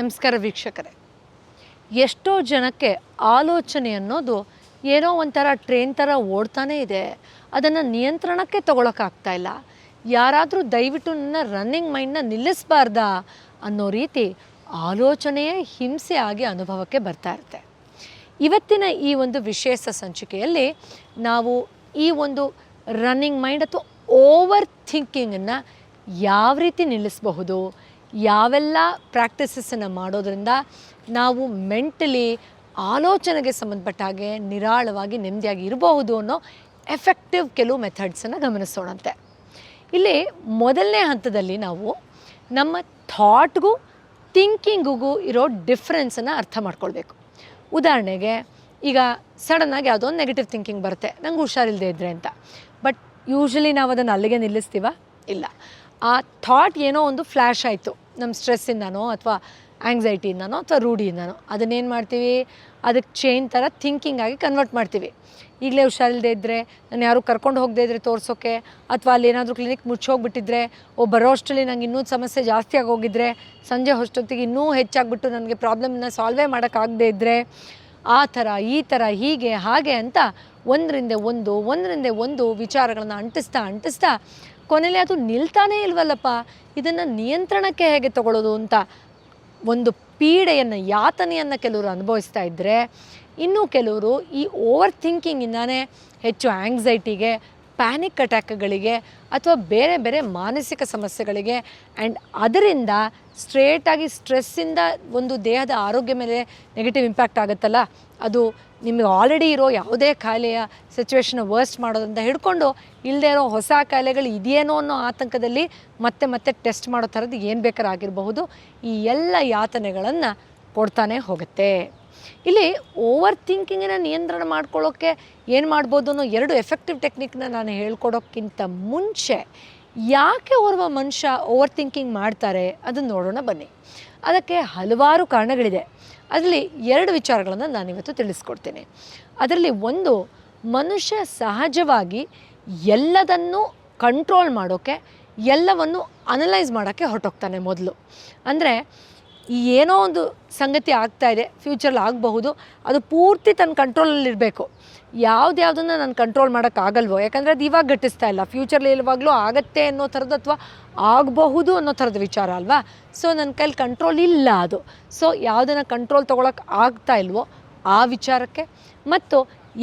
ನಮಸ್ಕಾರ ವೀಕ್ಷಕರೇ. ಎಷ್ಟೋ ಜನಕ್ಕೆ ಆಲೋಚನೆ ಅನ್ನೋದು ಏನೋ ಒಂಥರ ಟ್ರೈನ್ ಥರ ಓಡ್ತಾನೇ ಇದೆ. ಅದನ್ನು ನಿಯಂತ್ರಣಕ್ಕೆ ತಗೊಳಕ್ಕಾಗ್ತಾ ಇಲ್ಲ. ಯಾರಾದರೂ ದಯವಿಟ್ಟು ನನ್ನ ರನ್ನಿಂಗ್ ಮೈಂಡ್ನ ನಿಲ್ಲಿಸಬಾರ್ದಾ ಅನ್ನೋ ರೀತಿ ಆಲೋಚನೆಯೇ ಹಿಂಸೆ ಆಗಿ ಅನುಭವಕ್ಕೆ ಬರ್ತಾ ಇರುತ್ತೆ. ಇವತ್ತಿನ ಈ ಒಂದು ವಿಶೇಷ ಸಂಚಿಕೆಯಲ್ಲಿ ನಾವು ಈ ಒಂದು ರನ್ನಿಂಗ್ ಮೈಂಡ್ ಅಥವಾ ಓವರ್ ಥಿಂಕಿಂಗನ್ನು ಯಾವ ರೀತಿ ನಿಲ್ಲಿಸಬಹುದು? ಯಾವೆಲ್ಲ ಪ್ರಾಕ್ಟೀಸಸನ್ನು ಮಾಡೋದರಿಂದ ನಾವು ಮೆಂಟಲಿ ಆಲೋಚನೆಗೆ ಸಂಬಂಧಪಟ್ಟ ಹಾಗೆ ನಿರಾಳವಾಗಿ ನೆಮ್ಮದಿಯಾಗಿ ಇರಬಹುದು ಅನ್ನೋ ಎಫೆಕ್ಟಿವ್ ಕೆಲವು ಮೆಥಡ್ಸನ್ನು ಗಮನಿಸೋಣಂತೆ. ಇಲ್ಲಿ ಮೊದಲನೇ ಹಂತದಲ್ಲಿ ನಾವು ನಮ್ಮ ಥಾಟ್ಗೂ ಥಿಂಕಿಂಗಿಗೂ ಇರೋ ಡಿಫ್ರೆನ್ಸನ್ನು ಅರ್ಥ ಮಾಡ್ಕೊಳ್ಬೇಕು. ಉದಾಹರಣೆಗೆ, ಈಗ ಸಡನ್ನಾಗಿ ಯಾವುದೋ ಒಂದು ನೆಗೆಟಿವ್ ಥಿಂಕಿಂಗ್ ಬರುತ್ತೆ, ನಂಗೆ ಹುಷಾರಿಲ್ಲದೆ ಇದ್ದರೆ ಅಂತ. ಬಟ್ ಯೂಶ್ವಲಿ ನಾವು ಅದನ್ನು ಅಲ್ಲಿಗೆ ನಿಲ್ಲಿಸ್ತೀವ? ಇಲ್ಲ. ಆ ಥಾಟ್ ಏನೋ ಒಂದು ಫ್ಲ್ಯಾಶ್ ಆಯಿತು. ನಮ್ಮ ಸ್ಟ್ರೆಸ್ಸಿಂದನೋ ಅಥವಾ ಆ್ಯಂಗ್ಸೈಟಿಯಿಂದನೋ ಅಥವಾ ರೂಢಿಯಿಂದನೋ ಅದನ್ನೇನು ಮಾಡ್ತೀವಿ? ಅದಕ್ಕೆ ಚೇಂಜ್ ಥರ ಥಿಂಕಿಂಗ್ ಆಗಿ ಕನ್ವರ್ಟ್ ಮಾಡ್ತೀವಿ. ಈಗಲೇ ಹುಷಾರಿಲ್ಲದೆ ಇದ್ದರೆ ನಾನು ಯಾರು ಕರ್ಕೊಂಡು ಹೋಗದೇ ಇದ್ದರೆ ತೋರಿಸೋಕ್ಕೆ ಅಥವಾ ಅಲ್ಲಿ ಏನಾದರೂ ಕ್ಲಿನಿಕ್ ಮುಚ್ಚೋಗ್ಬಿಟ್ಟಿದ್ರೆ ಓ, ಬರೋ ಅಷ್ಟರಲ್ಲಿ ನಂಗೆ ಇನ್ನೂ ಸಮಸ್ಯೆ ಜಾಸ್ತಿ ಆಗೋಗಿದ್ರೆ, ಸಂಜೆ ಹೊಷ್ಟೊತ್ತಿಗೆ ಇನ್ನೂ ಹೆಚ್ಚಾಗ್ಬಿಟ್ಟು ನನಗೆ ಪ್ರಾಬ್ಲಮ್ನ ಸಾಲ್ವೇ ಮಾಡೋಕ್ಕಾಗದೇ ಇದ್ದರೆ ಆ ಥರ, ಈ ಥರ, ಹೀಗೆ, ಹಾಗೆ ಅಂತ ಒಂದರಿಂದ ಒಂದು ಒಂದರಿಂದ ಒಂದು ವಿಚಾರಗಳನ್ನು ಅಂಟಿಸ್ತಾ ಅಂಟಿಸ್ತಾ ಕೊನೆಯಲ್ಲಿ ಅದು ನಿಲ್ತಾನೇ ಇಲ್ವಲ್ಲಪ್ಪ? ಇದನ್ನು ನಿಯಂತ್ರಣಕ್ಕೆ ಹೇಗೆ ತಗೊಳ್ಳೋದು ಅಂತ ಒಂದು ಪೀಡೆಯನ್ನು, ಯಾತನೆಯನ್ನು ಕೆಲವರು ಅನುಭವಿಸ್ತಾ ಇದ್ದರೆ ಇನ್ನೂ ಕೆಲವರು ಈ ಓವರ್ ಥಿಂಕಿಂಗಿಂದಾನೇ ಹೆಚ್ಚು ಆ್ಯಂಗ್ಸೈಟಿಗೆ ಪ್ಯಾನಿಕ್ ಅಟ್ಯಾಕ್ಗಳಿಗೆ ಅಥವಾ ಬೇರೆ ಬೇರೆ ಮಾನಸಿಕ ಸಮಸ್ಯೆಗಳಿಗೆ ಆ್ಯಂಡ್ ಅದರಿಂದ ಸ್ಟ್ರೇಟಾಗಿ ಸ್ಟ್ರೆಸ್ಸಿಂದ ಒಂದು ದೇಹದ ಆರೋಗ್ಯ ಮೇಲೆ ನೆಗೆಟಿವ್ ಇಂಪ್ಯಾಕ್ಟ್ ಆಗುತ್ತಲ್ಲ? ಅದು ನಿಮಗೆ ಆಲ್ರೆಡಿ ಇರೋ ಯಾವುದೇ ಕಾಯಿಲೆಯ ಸಿಚುವೇಶನ್ ವರ್ಸ್ಟ್ ಮಾಡೋದಂತ ಹಿಡ್ಕೊಂಡು ಇಲ್ಲದೆ ಇರೋ ಹೊಸ ಕಾಯಿಲೆಗಳು ಇದೆಯೇನೋ ಅನ್ನೋ ಆತಂಕದಲ್ಲಿ ಮತ್ತೆ ಮತ್ತೆ ಟೆಸ್ಟ್ ಮಾಡೋ ಥರದ್ದು ಏನು ಬೇಕಾದ್ರೂ ಆಗಿರಬಹುದು. ಈ ಎಲ್ಲ ಯಾತನೆಗಳನ್ನು ಕೊಡ್ತಾನೆ ಹೋಗುತ್ತೆ. ಇಲ್ಲಿ ಓವರ್ ಥಿಂಕಿಂಗಿನ ನಿಯಂತ್ರಣ ಮಾಡ್ಕೊಳ್ಳೋಕ್ಕೆ ಏನು ಮಾಡ್ಬೋದು ಅನ್ನೋ ಎರಡು ಎಫೆಕ್ಟಿವ್ ಟೆಕ್ನಿಕ್ನ ನಾನು ಹೇಳ್ಕೊಡೋಕ್ಕಿಂತ ಮುಂಚೆ ಯಾಕೆ ಓರ್ವ ಮನುಷ್ಯ ಓವರ್ ಥಿಂಕಿಂಗ್ ಮಾಡ್ತಾರೆ ಅದನ್ನು ನೋಡೋಣ ಬನ್ನಿ. ಅದಕ್ಕೆ ಹಲವಾರು ಕಾರಣಗಳಿದೆ. ಅದರಲ್ಲಿ ಎರಡು ವಿಚಾರಗಳನ್ನು ನಾನಿವತ್ತು ತಿಳಿಸ್ಕೊಡ್ತೀನಿ. ಅದರಲ್ಲಿ ಒಂದು, ಮನುಷ್ಯ ಸಹಜವಾಗಿ ಎಲ್ಲದನ್ನು ಕಂಟ್ರೋಲ್ ಮಾಡೋಕ್ಕೆ ಎಲ್ಲವನ್ನು ಅನಲೈಸ್ ಮಾಡೋಕ್ಕೆ ಹೊರಟೋಗ್ತಾನೆ ಮೊದಲು. ಅಂದರೆ ಏನೋ ಒಂದು ಸಂಗತಿ ಆಗ್ತಾ ಇದೆ ಫ್ಯೂಚರಲ್ಲಿ ಆಗಬಹುದು, ಅದು ಪೂರ್ತಿ ತನ್ನ ಕಂಟ್ರೋಲಲ್ಲಿರಬೇಕು ಯಾವುದ್ಯಾವುದನ್ನು ನಾನು ಕಂಟ್ರೋಲ್ ಮಾಡೋಕ್ಕಾಗಲ್ವೋ, ಯಾಕಂದರೆ ಅದು ಇವಾಗ ಘಟಿಸ್ತಾ ಇಲ್ಲ. ಫ್ಯೂಚರ್ಲಿ ಇಲ್ಲವಾಗಲೂ ಆಗತ್ತೆ ಅನ್ನೋ ಥರದ್ದು ಅಥವಾ ಆಗಬಹುದು ಅನ್ನೋ ಥರದ ವಿಚಾರ ಅಲ್ವಾ? ಸೊ ನನ್ನ ಕೈಲಿ ಕಂಟ್ರೋಲ್ ಇಲ್ಲ ಅದು. ಸೊ ಯಾವುದನ್ನು ಕಂಟ್ರೋಲ್ ತೊಗೊಳಕ್ಕೆ ಆಗ್ತಾ ಇಲ್ವೋ, ಆ ವಿಚಾರಕ್ಕೆ ಮತ್ತು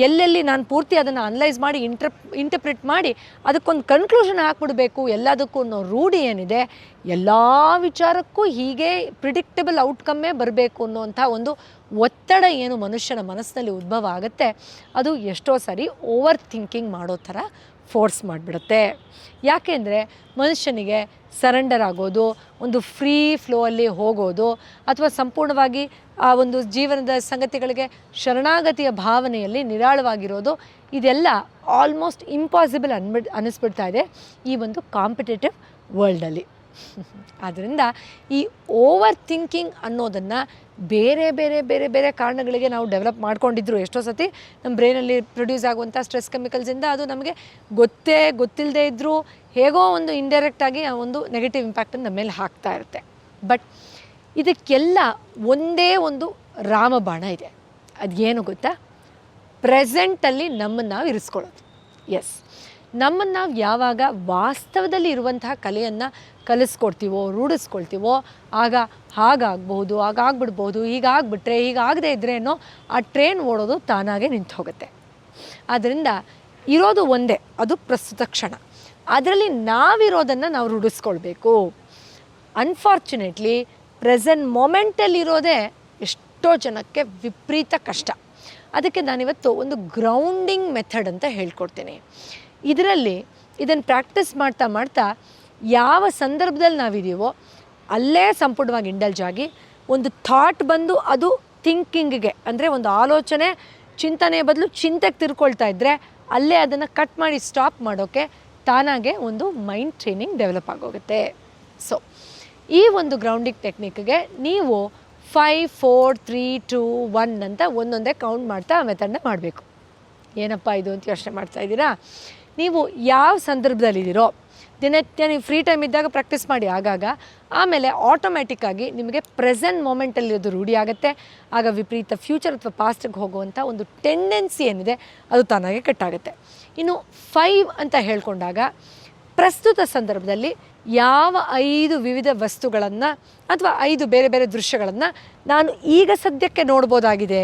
ಎಲ್ಲೆಲ್ಲಿ ನಾನು ಪೂರ್ತಿ ಅದನ್ನು ಅನಲೈಸ್ ಮಾಡಿ ಇಂಟ್ರ ಇಂಟರ್ಪ್ರಿಟ್ ಮಾಡಿ ಅದಕ್ಕೊಂದು ಕನ್ಕ್ಲೂಷನ್ ಹಾಕ್ಬಿಡ್ಬೇಕು, ಎಲ್ಲದಕ್ಕೂ ಅನ್ನೋ ರೂಢಿ ಏನಿದೆ, ಎಲ್ಲ ವಿಚಾರಕ್ಕೂ ಹೀಗೆ ಪ್ರಿಡಿಕ್ಟಬಲ್ ಔಟ್ಕಮ್ಮೇ ಬರಬೇಕು ಅನ್ನೋವಂಥ ಒಂದು ಒತ್ತಡ ಏನು ಮನುಷ್ಯನ ಮನಸ್ಸಿನಲ್ಲಿ ಉದ್ಭವ ಆಗುತ್ತೆ. ಅದು ಎಷ್ಟೋ ಸರಿ ಓವರ್ ಥಿಂಕಿಂಗ್ ಮಾಡೋ ಥರ ಫೋರ್ಸ್ ಮಾಡಿಬಿಡುತ್ತೆ. ಯಾಕೆಂದರೆ ಮನುಷ್ಯನಿಗೆ ಸರೆಂಡರ್ ಆಗೋದು, ಒಂದು ಫ್ರೀ ಫ್ಲೋ ಅಲ್ಲಿ ಹೋಗೋದು, ಅಥವಾ ಸಂಪೂರ್ಣವಾಗಿ ಆ ಒಂದು ಜೀವನದ ಸಂಗತಿಗಳಿಗೆ ಶರಣಾಗತಿಯ ಭಾವನೆಯಲ್ಲಿ ನಿರಾಳವಾಗಿರೋದು, ಇದೆಲ್ಲ ಆಲ್ಮೋಸ್ಟ್ ಇಂಪಾಸಿಬಲ್ ಅನ್ಬಿಡ್ ಅನ್ನಿಸ್ಬಿಡ್ತಾ ಇದೆ ಈ ಒಂದು ಕಾಂಪಿಟೇಟಿವ್ ವರ್ಲ್ಡಲ್ಲಿ ಆದ್ದರಿಂದ ಈ ಓವರ್ ಥಿಂಕಿಂಗ್ ಅನ್ನೋದನ್ನು ಬೇರೆ ಬೇರೆ ಬೇರೆ ಬೇರೆ ಕಾರಣಗಳಿಗೆ ನಾವು ಡೆವಲಪ್ ಮಾಡ್ಕೊಂಡಿದ್ರು ಎಷ್ಟೋ ಸತಿ ನಮ್ಮ ಬ್ರೈನಲ್ಲಿ ಪ್ರೊಡ್ಯೂಸ್ ಆಗುವಂಥ ಸ್ಟ್ರೆಸ್ ಕೆಮಿಕಲ್ಸಿಂದ ಅದು ನಮಗೆ ಗೊತ್ತೇ ಗೊತ್ತಿಲ್ಲದೆ ಇದ್ದರೂ ಹೇಗೋ ಒಂದು ಇಂಡೈರೆಕ್ಟಾಗಿ ಆ ಒಂದು ನೆಗೆಟಿವ್ ಇಂಪ್ಯಾಕ್ಟನ್ನು ನಮ್ಮ ಮೇಲೆ ಹಾಕ್ತಾ ಇರುತ್ತೆ. ಬಟ್ ಇದಕ್ಕೆಲ್ಲ ಒಂದೇ ಒಂದು ರಾಮಬಾಣ ಇದೆ. ಅದು ಏನು ಗೊತ್ತಾ ಪ್ರೆಸೆಂಟಲ್ಲಿ ನಮ್ಮನ್ನು ನಾವು ಇರಿಸ್ಕೊಳ್ಳೋದು. ಎಸ್ ನಮ್ಮನ್ನು ನಾವು ಯಾವಾಗ ವಾಸ್ತವದಲ್ಲಿ ಇರುವಂತಹ ಕಲೆಯನ್ನು ಕಲಿಸ್ಕೊಡ್ತೀವೋ, ರೂಢಿಸ್ಕೊಳ್ತೀವೋ, ಆಗ ಹಾಗಾಗ್ಬೋದು ಹಾಗಾಗ್ಬಿಡ್ಬೋದು ಹೀಗಾಗ್ಬಿಟ್ರೆ, ಹೀಗಾಗದೇ ಅನ್ನೋ ಆ ಟ್ರೈನ್ ಓಡೋದು ತಾನಾಗೆ ನಿಂತು ಹೋಗುತ್ತೆ ಆದ್ದರಿಂದ ಇರೋದು ಒಂದೇ, ಅದು ಪ್ರಸ್ತುತ ಕ್ಷಣ. ಅದರಲ್ಲಿ ನಾವಿರೋದನ್ನು ನಾವು ರೂಢಿಸ್ಕೊಳ್ಬೇಕು. ಅನ್ಫಾರ್ಚುನೇಟ್ಲಿ ಪ್ರೆಸೆಂಟ್ ಮೊಮೆಂಟಲ್ಲಿರೋದೇ ಎಷ್ಟೋ ಜನಕ್ಕೆ ವಿಪರೀತ ಕಷ್ಟ. ಅದಕ್ಕೆ ನಾನಿವತ್ತು ಒಂದು ಗ್ರೌಂಡಿಂಗ್ ಮೆಥಡ್ ಅಂತ ಹೇಳ್ಕೊಡ್ತೀನಿ. ಇದರಲ್ಲಿ ಇದನ್ನು ಪ್ರಾಕ್ಟೀಸ್ ಮಾಡ್ತಾ ಮಾಡ್ತಾ ಯಾವ ಸಂದರ್ಭದಲ್ಲಿ ನಾವಿದ್ದೀವೋ ಅಲ್ಲೇ ಸಂಪೂರ್ಣವಾಗಿ ಇಂಡಲ್ಜ್ ಆಗಿ ಒಂದು ಥಾಟ್ ಬಂದು ಅದು ಥಿಂಕಿಂಗಿಗೆ ಅಂದರೆ ಒಂದು ಆಲೋಚನೆ ಚಿಂತನೆ ಬದಲು ಚಿಂತೆಗೆ ತಿರ್ಕೊಳ್ತಾ ಇದ್ದರೆ ಅಲ್ಲೇ ಅದನ್ನು ಕಟ್ ಮಾಡಿ ಸ್ಟಾಪ್ ಮಾಡೋಕ್ಕೆ ತಾನಾಗೆ ಒಂದು ಮೈಂಡ್ ಟ್ರೈನಿಂಗ್ ಡೆವಲಪ್ ಆಗೋಗುತ್ತೆ. ಸೊ ಈ ಒಂದು ಗ್ರೌಂಡಿಂಗ್ ಟೆಕ್ನಿಕ್ಗೆ ನೀವು five four three two one ಅಂತ ಒಂದೊಂದೇ ಕೌಂಟ್ ಮಾಡ್ತಾ ಆ ಮೆಥಡ್ನ ಮಾಡಬೇಕು. ಏನಪ್ಪ ಇದು ಅಂತ ಯೋಚನೆ ಮಾಡ್ತಾ ಇದ್ದೀರಾ? ನೀವು ಯಾವ ಸಂದರ್ಭದಲ್ಲಿದ್ದೀರೋ, ದಿನನಿತ್ಯ ನೀವು ಫ್ರೀ ಟೈಮ್ ಇದ್ದಾಗ ಪ್ರಾಕ್ಟೀಸ್ ಮಾಡಿ ಆಗಾಗ, ಆಮೇಲೆ ಆಟೋಮ್ಯಾಟಿಕ್ಕಾಗಿ ನಿಮಗೆ ಪ್ರೆಸೆಂಟ್ ಮೂಮೆಂಟಲ್ಲಿ ಅದು ರೂಢಿ ಆಗುತ್ತೆ. ಆಗ ವಿಪರೀತ ಫ್ಯೂಚರ್ ಅಥವಾ ಪಾಸ್ಟಿಗೆ ಹೋಗುವಂಥ ಒಂದು ಟೆಂಡೆನ್ಸಿ ಏನಿದೆ, ಅದು ತಾನಾಗೆ ಕಟ್ಟಾಗುತ್ತೆ. ಇನ್ನು ಫೈವ್ ಅಂತ ಹೇಳ್ಕೊಂಡಾಗ, ಪ್ರಸ್ತುತ ಸಂದರ್ಭದಲ್ಲಿ ಯಾವ ಐದು ವಿವಿಧ ವಸ್ತುಗಳನ್ನು ಅಥವಾ ಐದು ಬೇರೆ ಬೇರೆ ದೃಶ್ಯಗಳನ್ನು ನಾನು ಈಗ ಸದ್ಯಕ್ಕೆ ನೋಡ್ಬೋದಾಗಿದೆ,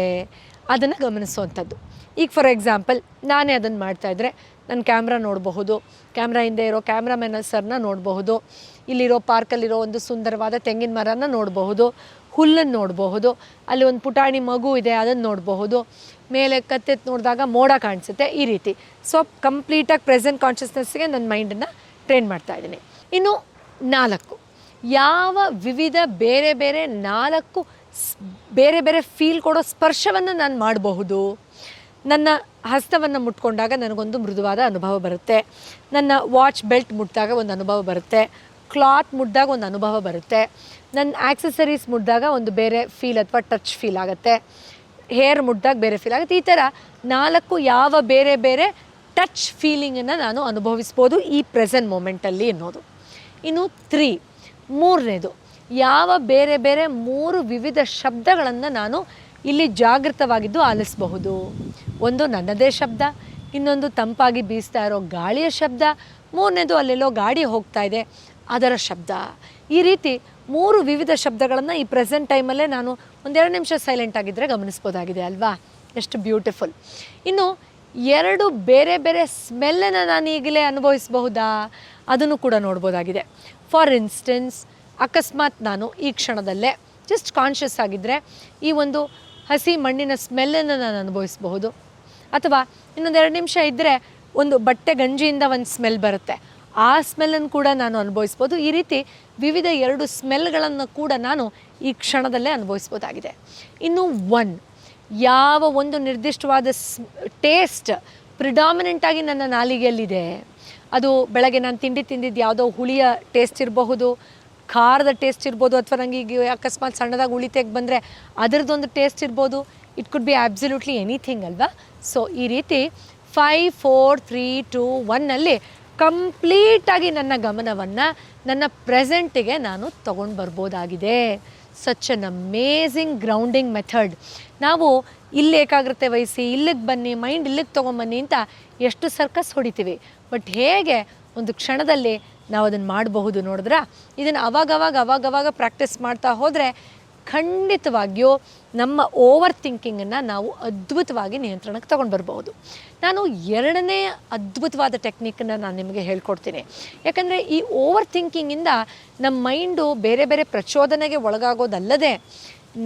ಅದನ್ನು ಗಮನಿಸುವಂಥದ್ದು. ಈಗ ಫಾರ್ ಎಕ್ಸಾಂಪಲ್ ನಾನೇ ಅದನ್ನು ಮಾಡ್ತಾಯಿದ್ರೆ ನನ್ನ ಕ್ಯಾಮ್ರಾ ನೋಡಬಹುದು. ಕ್ಯಾಮ್ರಾ ಹಿಂದೆ ಇರೋ ಕ್ಯಾಮ್ರಾಮೆನ್ ಸರ್ನ ನೋಡಬಹುದು. ಇಲ್ಲಿರೋ ಪಾರ್ಕಲ್ಲಿರೋ ಒಂದು ಸುಂದರವಾದ ತೆಂಗಿನ ಮರನ ನೋಡಬಹುದು. ಹುಲ್ಲನ್ನು ನೋಡಬಹುದು. ಅಲ್ಲಿ ಒಂದು ಪುಟಾಣಿ ಮಗು ಇದೆ, ಅದನ್ನು ನೋಡಬಹುದು. ಮೇಲೆ ಕತ್ತೆತ್ತು ನೋಡಿದಾಗ ಮೋಡ ಕಾಣಿಸುತ್ತೆ ಈ ರೀತಿ. ಸೊ ಕಂಪ್ಲೀಟಾಗಿ ಪ್ರೆಸೆಂಟ್ ಕಾನ್ಷಿಯಸ್ನೆಸ್ಗೆ ನನ್ನ ಮೈಂಡನ್ನು ಟ್ರೈನ್ ಮಾಡ್ತಾ ಇದ್ದೀನಿ. ಇನ್ನು ನಾಲ್ಕು. ಯಾವ ವಿವಿಧ ಬೇರೆ ಬೇರೆ ನಾಲ್ಕು ಬೇರೆ ಬೇರೆ ಫೀಲ್ ಕೊಡೋ ಸ್ಪರ್ಶವನ್ನು ನಾನು ಮಾಡಬಹುದು? ನನ್ನ ಹಸ್ತವನ್ನು ಮುಟ್ಕೊಂಡಾಗ ನನಗೊಂದು ಮೃದುವಾದ ಅನುಭವ ಬರುತ್ತೆ. ನನ್ನ ವಾಚ್ ಬೆಲ್ಟ್ ಮುಟ್ಟಿದಾಗ ಒಂದು ಅನುಭವ ಬರುತ್ತೆ. ಕ್ಲಾತ್ ಮುಟ್ಟಿದಾಗ ಒಂದು ಅನುಭವ ಬರುತ್ತೆ. ನನ್ನ ಆಕ್ಸೆಸರೀಸ್ ಮುಟ್ಟಿದಾಗ ಒಂದು ಬೇರೆ ಫೀಲ್ ಅಥವಾ ಟಚ್ ಫೀಲ್ ಆಗುತ್ತೆ. ಹೇರ್ ಮುಟ್ಟಿದಾಗ ಬೇರೆ ಫೀಲ್ ಆಗುತ್ತೆ. ಈ ಥರ ನಾಲ್ಕು ಯಾವ ಬೇರೆ ಬೇರೆ ಟಚ್ ಫೀಲಿಂಗನ್ನು ನಾನು ಅನುಭವಿಸ್ಬೋದು ಈ ಪ್ರೆಸೆಂಟ್ ಮೂಮೆಂಟಲ್ಲಿ ಅನ್ನೋದು. ಇನ್ನು ತ್ರೀ ಮೂರನೇದು. ಯಾವ ಬೇರೆ ಬೇರೆ ಮೂರು ವಿವಿಧ ಶಬ್ದಗಳನ್ನು ನಾನು ಇಲ್ಲಿ ಜಾಗೃತವಾಗಿದ್ದು ಆಲಿಸಬಹುದು. ಒಂದು ನನ್ನದೇ ಶಬ್ದ, ಇನ್ನೊಂದು ತಂಪಾಗಿ ಬೀಸ್ತಾ ಇರೋ ಗಾಳಿಯ ಶಬ್ದ, ಮೂರನೇದು ಅಲ್ಲೆಲ್ಲೋ ಗಾಡಿ ಹೋಗ್ತಾ ಇದೆ, ಅದರ ಶಬ್ದ. ಈ ರೀತಿ ಮೂರು ವಿವಿಧ ಶಬ್ದಗಳನ್ನು ಈ ಪ್ರೆಸೆಂಟ್ ಟೈಮಲ್ಲೇ ನಾನು ಒಂದೆರಡು ನಿಮಿಷ ಸೈಲೆಂಟ್ ಆಗಿದ್ದರೆ ಗಮನಿಸ್ಬೋದಾಗಿದೆ ಅಲ್ವಾ? ಎಷ್ಟು ಬ್ಯೂಟಿಫುಲ್. ಇನ್ನು ಎರಡು ಬೇರೆ ಬೇರೆ ಸ್ಮೆಲ್ಲನ್ನು ನಾನು ಈಗಲೇ ಅನುಭವಿಸಬಹುದಾ? ಅದನ್ನು ಕೂಡ ನೋಡ್ಬೋದಾಗಿದೆ. ಫಾರ್ ಇನ್ಸ್ಟೆನ್ಸ್, ಅಕಸ್ಮಾತ್ ನಾನು ಈ ಕ್ಷಣದಲ್ಲೇ ಜಸ್ಟ್ ಕಾನ್ಷಿಯಸ್ ಆಗಿದ್ದರೆ ಈ ಒಂದು ಹಸಿ ಮಣ್ಣಿನ ಸ್ಮೆಲ್ಲನ್ನು ನಾನು ಅನುಭವಿಸಬಹುದು. ಅಥವಾ ಇನ್ನೊಂದೆರಡು ನಿಮಿಷ ಇದ್ದರೆ ಒಂದು ಬಟ್ಟೆ ಗಂಜಿಯಿಂದ ಒಂದು ಸ್ಮೆಲ್ ಬರುತ್ತೆ. ಆ ಸ್ಮೆಲ್ಲನ್ನು ಕೂಡ ನಾನು ಅನುಭವಿಸ್ಬೋದು. ಈ ರೀತಿ ವಿವಿಧ ಎರಡು ಸ್ಮೆಲ್ಗಳನ್ನು ಕೂಡ ನಾನು ಈ ಕ್ಷಣದಲ್ಲೇ ಅನುಭವಿಸ್ಬೋದಾಗಿದೆ. ಇನ್ನು ಒನ್ ಯಾವ ಒಂದು ನಿರ್ದಿಷ್ಟವಾದ ಸ್ ಟೇಸ್ಟ್ ಪ್ರಿಡಾಮಿನೆಂಟಾಗಿ ನನ್ನ ನಾಲಿಗೆಯಲ್ಲಿದೆ. ಅದು ಬೆಳಗ್ಗೆ ನಾನು ತಿಂಡಿ ತಿಂದಿದ್ದು ಯಾವುದೋ ಹುಳಿಯ ಟೇಸ್ಟ್ ಇರಬಹುದು, ಖಾರದ ಟೇಸ್ಟ್ ಇರ್ಬೋದು, ಅಥವಾ ನನಗೆ ಈಗ ಅಕಸ್ಮಾತ್ ಸಣ್ಣದಾಗಿ ಉಳಿತೆಗೆ ತೆಗೆ ಬಂದರೆ ಅದರದ್ದೊಂದು ಟೇಸ್ಟ್ ಇರ್ಬೋದು. It could be absolutely anything ಅಲ್ವಾ? ಸೊ ಈ ರೀತಿ ಫೈವ್ ಫೋರ್ ತ್ರೀ ಟೂ ಒನ್ನಲ್ಲಿ ಕಂಪ್ಲೀಟಾಗಿ ನನ್ನ ಗಮನವನ್ನು ನನ್ನ ಪ್ರೆಸೆಂಟಿಗೆ ನಾನು ತೊಗೊಂಡು ಬರ್ಬೋದಾಗಿದೆ. Such an amazing grounding method ನಾವು ಇಲ್ಲಿ ಏಕಾಗ್ರತೆ ವಹಿಸಿ, ಇಲ್ಲಿಗೆ ಬನ್ನಿ ಮೈಂಡ್ ಇಲ್ಲಿಗೆ ತೊಗೊಂಬನ್ನಿ ಅಂತ ಎಷ್ಟು ಸರ್ಕಸ್ ಹೊಡಿತೀವಿ. ಬಟ್ ಹೇಗೆ ಒಂದು ಕ್ಷಣದಲ್ಲಿ ನಾವು ಅದನ್ನು ಮಾಡಬಹುದು ನೋಡಿದ್ರ? ಇದನ್ನು ಅವಾಗವಾಗ ಅವಾಗವಾಗ ಪ್ರಾಕ್ಟೀಸ್ ಮಾಡ್ತಾ ಹೋದರೆ ಖಂಡಿತವಾಗಿಯೂ ನಮ್ಮ ಓವರ್ ಥಿಂಕಿಂಗನ್ನು ನಾವು ಅದ್ಭುತವಾಗಿ ನಿಯಂತ್ರಣಕ್ಕೆ ತೊಗೊಂಡು ಬರ್ಬೋದು ನಾನು ಎರಡನೇ ಅದ್ಭುತವಾದ ಟೆಕ್ನಿಕ್ಕನ್ನು ನಾನು ನಿಮಗೆ ಹೇಳ್ಕೊಡ್ತೀನಿ. ಯಾಕಂದರೆ ಈ ಓವರ್ ಥಿಂಕಿಂಗಿಂದ ನಮ್ಮ ಮೈಂಡು ಬೇರೆ ಬೇರೆ ಪ್ರಚೋದನೆಗೆ ಒಳಗಾಗೋದಲ್ಲದೆ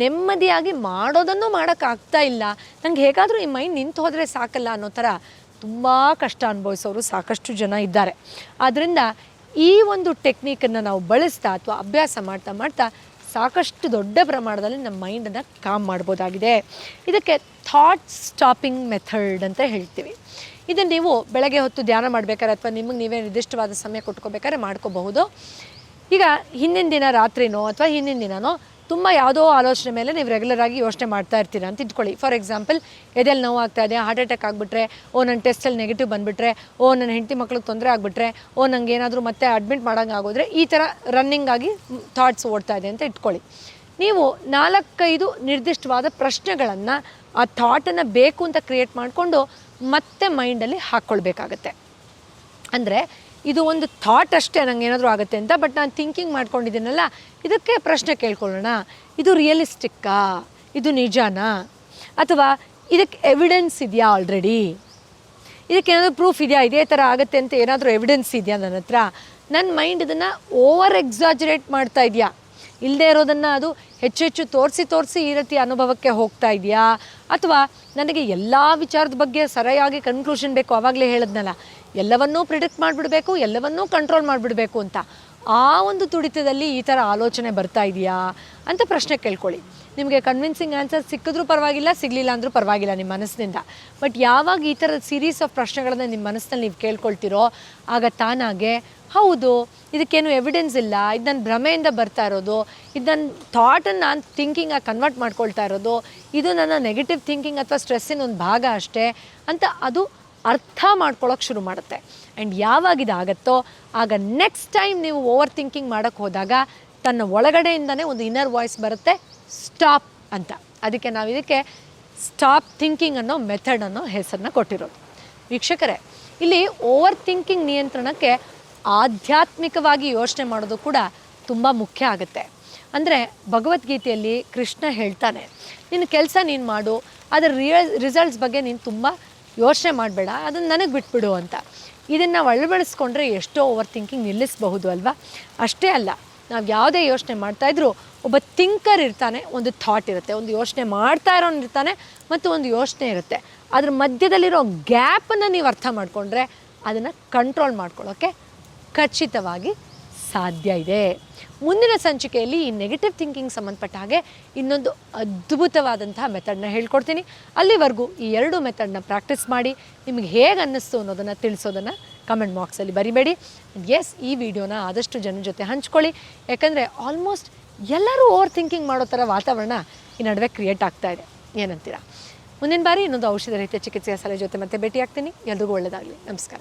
ನೆಮ್ಮದಿಯಾಗಿ ಮಾಡೋದನ್ನು ಮಾಡೋಕ್ಕಾಗ್ತಾ ಇಲ್ಲ. ನನಗೆ ಹೇಗಾದರೂ ಈ ಮೈಂಡ್ ನಿಂತು ಹೋದರೆ ಸಾಕಲ್ಲ ಅನ್ನೋ ಥರ ತುಂಬ ಕಷ್ಟ ಅನುಭವಿಸೋರು ಸಾಕಷ್ಟು ಜನ ಇದ್ದಾರೆ. ಆದ್ದರಿಂದ ಈ ಒಂದು ಟೆಕ್ನಿಕನ್ನು ನಾವು ಬಳಸ್ತಾ ಅಥವಾ ಅಭ್ಯಾಸ ಮಾಡ್ತಾ ಮಾಡ್ತಾ ಸಾಕಷ್ಟು ದೊಡ್ಡ ಪ್ರಮಾಣದಲ್ಲಿ ನಮ್ಮ ಮೈಂಡನ್ನು ಕಾಮ್ ಮಾಡ್ಬೋದಾಗಿದೆ. ಇದಕ್ಕೆ ಥಾಟ್ ಸ್ಟಾಪಿಂಗ್ ಮೆಥಡ್ ಅಂತ ಹೇಳ್ತೀವಿ. ಇದನ್ನು ನೀವು ಬೆಳಗ್ಗೆ ಹೊತ್ತು ಧ್ಯಾನ ಮಾಡಬೇಕಾದ್ರೆ ಅಥವಾ ನಿಮಗೆ ನೀವೇ ನಿರ್ದಿಷ್ಟವಾದ ಸಮಯ ಕೊಟ್ಕೋಬೇಕಾದ್ರೆ ಮಾಡ್ಕೋಬಹುದು. ಈಗ ಹಿಂದಿನ ದಿನ ರಾತ್ರಿನೋ ಅಥವಾ ಹಿಂದಿನ ದಿನನೋ ತುಂಬ ಯಾವುದೋ ಆಲೋಚನೆ ಮೇಲೆ ನೀವು ರೆಗ್ಯುಲರ್ ಆಗಿ ಯೋಚನೆ ಮಾಡ್ತಾ ಇರ್ತೀರ ಅಂತ ಇಟ್ಕೊಳ್ಳಿ ಫಾರ್ ಎಕ್ಸಾಂಪಲ್ ಎದೆಲ್ಲಿ ನೋವು ಆಗ್ತಾ ಇದೆ ಹಾರ್ಟ್ ಅಟ್ಯಾಕ್ ಆಗಿಬಿಟ್ರೆ, ಓ ನನ್ನ ಟೆಸ್ಟಲ್ಲಿ ನೆಗೆಟಿವ್ ಬಂದುಬಿಟ್ರೆ, ಓ ನನ್ನ ಹೆಂಡತಿ ಮಕ್ಳಿಗೆ ತೊಂದರೆ ಆಗಿಬಿಟ್ರೆ, ಓ ನಂಗೆ ಏನಾದರೂ ಮತ್ತೆ ಅಡ್ಮಿಟ್ ಮಾಡೋಂಗೆ ಆಗೋದ್ರೆ ಈ ಥರ ರನ್ನಿಂಗ್ ಆಗಿ ಥಾಟ್ಸ್ ಓಡ್ತಾ ಇದೆ ಅಂತ ಇಟ್ಕೊಳ್ಳಿ. ನೀವು ನಾಲ್ಕೈದು ನಿರ್ದಿಷ್ಟವಾದ ಪ್ರಶ್ನೆಗಳನ್ನು ಆ ಥಾಟನ್ನು ಬೇಕು ಅಂತ ಕ್ರಿಯೇಟ್ ಮಾಡಿಕೊಂಡು ಮತ್ತೆ ಮೈಂಡಲ್ಲಿ ಹಾಕ್ಕೊಳ್ಬೇಕಾಗತ್ತೆ ಅಂದರೆ ಇದು ಒಂದು ಥಾಟ್ ಅಷ್ಟೇ ನಂಗೆ ಏನಾದರೂ ಆಗುತ್ತೆ ಅಂತ ಬಟ್ ನಾನು ಥಿಂಕಿಂಗ್ ಮಾಡ್ಕೊಂಡಿದ್ದೀನಲ್ಲ, ಇದಕ್ಕೆ ಪ್ರಶ್ನೆ ಕೇಳ್ಕೊಳ್ಳೋಣ. ಇದು ರಿಯಲಿಸ್ಟಿಕ್ಕಾ ಇದು ನಿಜಾನಾ? ಅಥವಾ ಇದಕ್ಕೆ ಎವಿಡೆನ್ಸ್ ಇದೆಯಾ ಆಲ್ರೆಡಿ ಇದಕ್ಕೆ ಏನಾದರೂ ಪ್ರೂಫ್ ಇದೆಯಾ? ಇದೇ ಥರ ಆಗುತ್ತೆ ಅಂತ ಏನಾದರೂ ಎವಿಡೆನ್ಸ್ ಇದೆಯಾ ನನ್ನ ಹತ್ರ? ನನ್ನ ಮೈಂಡ್ ಇದನ್ನು ಓವರ್ ಎಕ್ಸಾಜರೇಟ್ ಮಾಡ್ತಾ ಇದೆಯಾ? ಇಲ್ಲದೇ ಇರೋದನ್ನು ಅದು ಹೆಚ್ಚು ಹೆಚ್ಚು ತೋರಿಸಿ ತೋರಿಸಿ ಈ ರೀತಿ ಅನುಭವಕ್ಕೆ ಹೋಗ್ತಾ ಇದೆಯಾ? ಅಥವಾ ನನಗೆ ಎಲ್ಲ ವಿಚಾರದ ಬಗ್ಗೆ ಸರಿಯಾಗಿ ಕನ್ಕ್ಲೂಷನ್ ಬೇಕು? ಆವಾಗಲೇ ಹೇಳಿದ್ನಲ್ಲ. ಎಲ್ಲವನ್ನೂ ಪ್ರಿಡಿಕ್ಟ್ ಮಾಡಿಬಿಡಬೇಕು, ಎಲ್ಲವನ್ನೂ ಕಂಟ್ರೋಲ್ ಮಾಡಿಬಿಡಬೇಕು ಅಂತ. ಆ ಒಂದು ತುಡಿತದಲ್ಲಿ ಈ ಥರ ಆಲೋಚನೆ ಬರ್ತಾ ಇದೆಯಾ ಅಂತ ಪ್ರಶ್ನೆ ಕೇಳ್ಕೊಳ್ಳಿ. ನಿಮಗೆ ಕನ್ವಿನ್ಸಿಂಗ್ ಆನ್ಸರ್ ಸಿಕ್ಕಿದ್ರೂ ಪರವಾಗಿಲ್ಲ, ಸಿಗಲಿಲ್ಲ ಅಂದರೂ ಪರವಾಗಿಲ್ಲ ನಿಮ್ಮ ಮನಸ್ಸಿನಿಂದ. ಬಟ್ ಯಾವಾಗ ಈ ಥರದ ಸೀರೀಸ್ ಆಫ್ ಪ್ರಶ್ನೆಗಳನ್ನು ನಿಮ್ಮ ಮನಸ್ಸಿನಲ್ಲಿ ನೀವು ಕೇಳ್ಕೊಳ್ತೀರೋ, ಆಗ ತಾನಾಗೆ, ಹೌದು, ಇದಕ್ಕೇನು ಎವಿಡೆನ್ಸ್ ಇಲ್ಲ ಇದು ನನ್ನ ಭ್ರಮೆಯಿಂದ ಬರ್ತಾ ಇರೋದು ಇದು ನನ್ನ ಥಾಟನ್ನು ನಾನು ಥಿಂಕಿಂಗಾಗಿ ಕನ್ವರ್ಟ್ ಮಾಡ್ಕೊಳ್ತಾ ಇರೋದು, ಇದು ನನ್ನ ನೆಗೆಟಿವ್ ಥಿಂಕಿಂಗ್ ಅಥವಾ ಸ್ಟ್ರೆಸ್ಸಿನ ಒಂದು ಭಾಗ ಅಷ್ಟೇ ಅಂತ ಅದು ಅರ್ಥ ಮಾಡ್ಕೊಳ್ಳೋಕೆ ಶುರು ಮಾಡುತ್ತೆ. ಆ್ಯಂಡ್ ಯಾವಾಗ ಇದಾಗತ್ತೋ, ಆಗ ನೆಕ್ಸ್ಟ್ ಟೈಮ್ ನೀವು ಓವರ್ ಥಿಂಕಿಂಗ್ ಮಾಡೋಕ್ಕೆ ಹೋದಾಗ, ತನ್ನ ಒಳಗಡೆಯಿಂದನೇ ಒಂದು ಇನ್ನರ್ ವಾಯ್ಸ್ ಬರುತ್ತೆ ಸ್ಟಾಪ್ ಅಂತ. ಅದಕ್ಕೆ ನಾವು ಇದಕ್ಕೆ ಸ್ಟಾಪ್ ಥಿಂಕಿಂಗ್ ಅನ್ನೋ ಮೆಥಡ್ ಅನ್ನೋ ಹೆಸರನ್ನ ಕೊಟ್ಟಿರೋದು. ವೀಕ್ಷಕರೇ, ಇಲ್ಲಿ ಓವರ್ ಥಿಂಕಿಂಗ್ ನಿಯಂತ್ರಣಕ್ಕೆ ಆಧ್ಯಾತ್ಮಿಕವಾಗಿ ಯೋಚನೆ ಮಾಡೋದು ಕೂಡ ತುಂಬ ಮುಖ್ಯ ಆಗುತ್ತೆ. ಅಂದರೆ ಭಗವದ್ಗೀತೆಯಲ್ಲಿ ಕೃಷ್ಣ ಹೇಳ್ತಾನೆ ನಿನ್ನ ಕೆಲಸ ನೀನು ಮಾಡು ಅದರ ರಿಯಲ್ ರಿಸಲ್ಟ್ಸ್ ಬಗ್ಗೆ ನೀನು ತುಂಬ ಯೋಚನೆ ಮಾಡಬೇಡ, ಅದನ್ನು ನನಗೆ ಬಿಟ್ಬಿಡು ಅಂತ. ಇದನ್ನು ಅಳವಡಿಸ್ಕೊಂಡ್ರೆ ಎಷ್ಟೋ ಓವರ್ ಥಿಂಕಿಂಗ್ ನಿಲ್ಲಿಸಬಹುದು ಅಲ್ವಾ? ಅಷ್ಟೇ ಅಲ್ಲ, ನಾವು ಯಾವುದೇ ಯೋಚನೆ ಮಾಡ್ತಾಯಿದ್ರು ಒಬ್ಬ ಥಿಂಕರ್ ಇರ್ತಾನೆ, ಒಂದು ಥಾಟ್ ಇರುತ್ತೆ, ಒಂದು ಯೋಚನೆ ಮಾಡ್ತಾ ಇರೋನು ಇರ್ತಾನೆ, ಮತ್ತು ಒಂದು ಯೋಚನೆ ಇರುತ್ತೆ. ಅದ್ರ ಮಧ್ಯದಲ್ಲಿರೋ ಗ್ಯಾಪನ್ನು ನೀವು ಅರ್ಥ ಮಾಡಿಕೊಂಡ್ರೆ ಅದನ್ನು ಕಂಟ್ರೋಲ್ ಮಾಡ್ಕೊಳ್ಳೋಕ್ಕೆ ಖಚಿತವಾಗಿ ಸಾಧ್ಯ ಇದೆ. ಮುಂದಿನ ಸಂಚಿಕೆಯಲ್ಲಿ ಈ ನೆಗೆಟಿವ್ ಥಿಂಕಿಂಗ್ ಸಂಬಂಧಪಟ್ಟ ಹಾಗೆ ಇನ್ನೊಂದು ಅದ್ಭುತವಾದಂತಹ ಮೆಥಡ್ನ ಹೇಳ್ಕೊಡ್ತೀನಿ. ಅಲ್ಲಿವರೆಗೂ ಈ ಎರಡು ಮೆಥಡ್ನ ಪ್ರಾಕ್ಟೀಸ್ ಮಾಡಿ, ನಿಮಗೆ ಹೇಗೆ ಅನ್ನಿಸ್ತು ಅನ್ನೋದನ್ನು ತಿಳಿಸೋದನ್ನು ಕಮೆಂಟ್ ಬಾಕ್ಸಲ್ಲಿ ಬರಿಬೇಡಿ. ಎಸ್ ಈ ವಿಡಿಯೋನ ಆದಷ್ಟು ಜನ ಜೊತೆ ಹಂಚ್ಕೊಳ್ಳಿ. ಯಾಕಂದರೆ ಆಲ್ಮೋಸ್ಟ್ ಎಲ್ಲರೂ ಓವರ್ ಥಿಂಕಿಂಗ್ ಮಾಡೋ ಥರ ವಾತಾವರಣ ಈ ನಡುವೆ ಕ್ರಿಯೇಟ್ ಆಗ್ತಾ ಇದೆ. ಏನಂತೀರಾ? ಮುಂದಿನ ಬಾರಿ ಇನ್ನೊಂದು ಔಷಧ ರಹಿತ ಚಿಕಿತ್ಸೆಯ ಸಲಹೆ ಜೊತೆ ಮತ್ತೆ ಭೇಟಿ ಆಗ್ತೀನಿ ಎಲ್ರಿಗೂ ಒಳ್ಳೆಯದಾಗಲಿ ನಮಸ್ಕಾರ.